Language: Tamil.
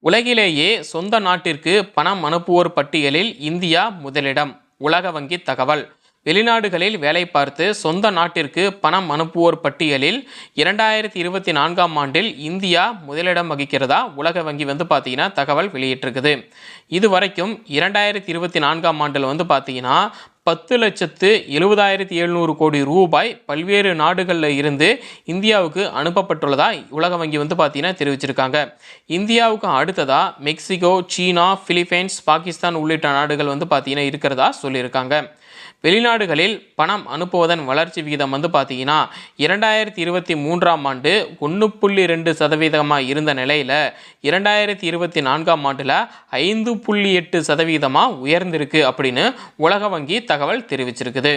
உலகிலேயே சொந்த நாட்டிற்கு பணம் அனுப்புவோர் பட்டியலில் இந்தியா முதலிடம். உலக வங்கி தகவல். வெளிநாடுகளில் வேலை பார்த்து சொந்த நாட்டிற்கு பணம் அனுப்புவோர் பட்டியலில் இரண்டாயிரத்தி இருபத்தி நான்காம் ஆண்டில் இந்தியா முதலிடம் வகிக்கிறதா உலக வங்கி வந்து பார்த்தீங்கன்னா தகவல் வெளியிட்டிருக்குது. இது வரைக்கும் இரண்டாயிரத்தி இருபத்தி நான்காம் ஆண்டில் வந்து பார்த்தீங்கன்னா பத்து லட்சத்து எழுபதாயிரத்தி எழுநூறு கோடி ரூபாய் பல்வேறு நாடுகளில் இருந்து இந்தியாவுக்கு அனுப்பப்பட்டுள்ளதா உலக வங்கி வந்து பார்த்தீங்கன்னா தெரிவிச்சிருக்காங்க. இந்தியாவுக்கு அடுத்ததாக மெக்சிகோ சீனா பிலிப்பைன்ஸ் பாகிஸ்தான் உள்ளிட்ட நாடுகள் வந்து பார்த்தீங்கன்னா இருக்கிறதா சொல்லியிருக்காங்க. வெளிநாடுகளில் பணம் அனுப்புவதன் வளர்ச்சி விகிதம் வந்து பார்த்தீங்கன்னா இரண்டாயிரத்தி இருபத்தி மூன்றாம் ஆண்டு ஒன்று புள்ளி ரெண்டு சதவீதமாக இருந்த நிலையில் இரண்டாயிரத்தி இருபத்தி நான்காம் ஆண்டில் ஐந்து புள்ளி எட்டு சதவீதமாக உயர்ந்திருக்கு அப்படின்னு உலக வங்கி தகவல் தெரிவிச்சிருக்குது.